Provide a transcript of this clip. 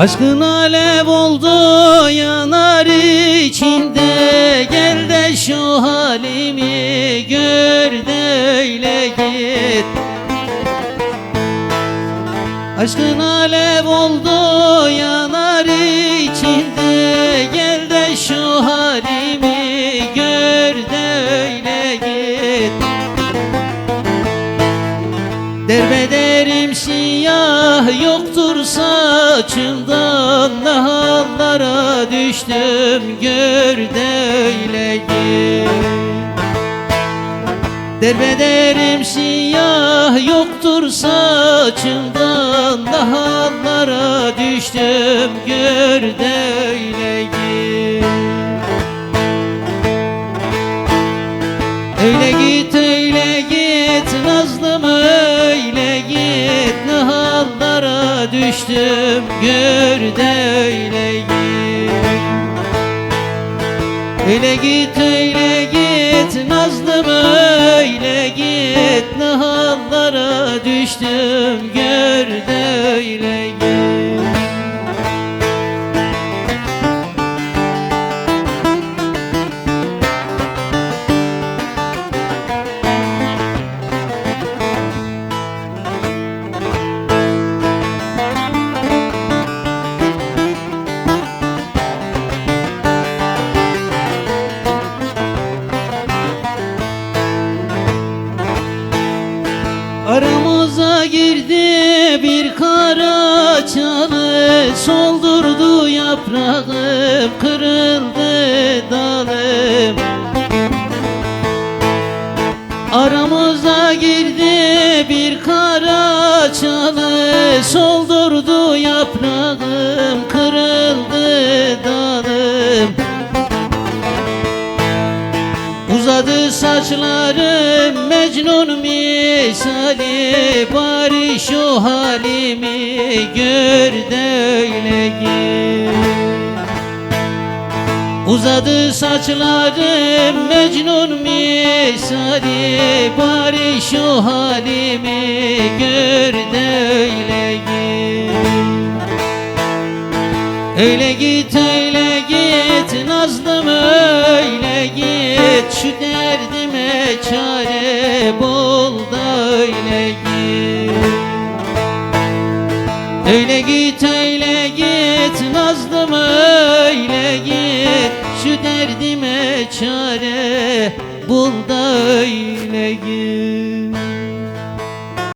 Aşkın alev oldu yanar içinde Gel de şu halimi gör de öyle git. Aşkın alev oldu yanar içinde Gel de şu halimi Derbederim siyah yoktur saçımdan Nahallara düştüm gör de öyle git Derbederim siyah yoktur saçımdan Nahallara düştüm gör de Gör de öyle git Öyle git Nazlım öyle git. Nahallara düştüm Aramıza girdi bir kara çalı Soldurdu yaprağım kırıldı dalım Aramıza girdi bir kara çalı Soldurdu yaprağım Uzadı saçlarım Mecnun misali Bari şu halimi gör de öyle git Uzadı saçlarım Mecnun misali Bari şu halimi gör de öyle git Öyle git öyle git Nazlım öyle git. Şu derdime çare bul da öyle git. Öyle git öyle git Nazlım öyle git. Şu derdime çare bul da öyle git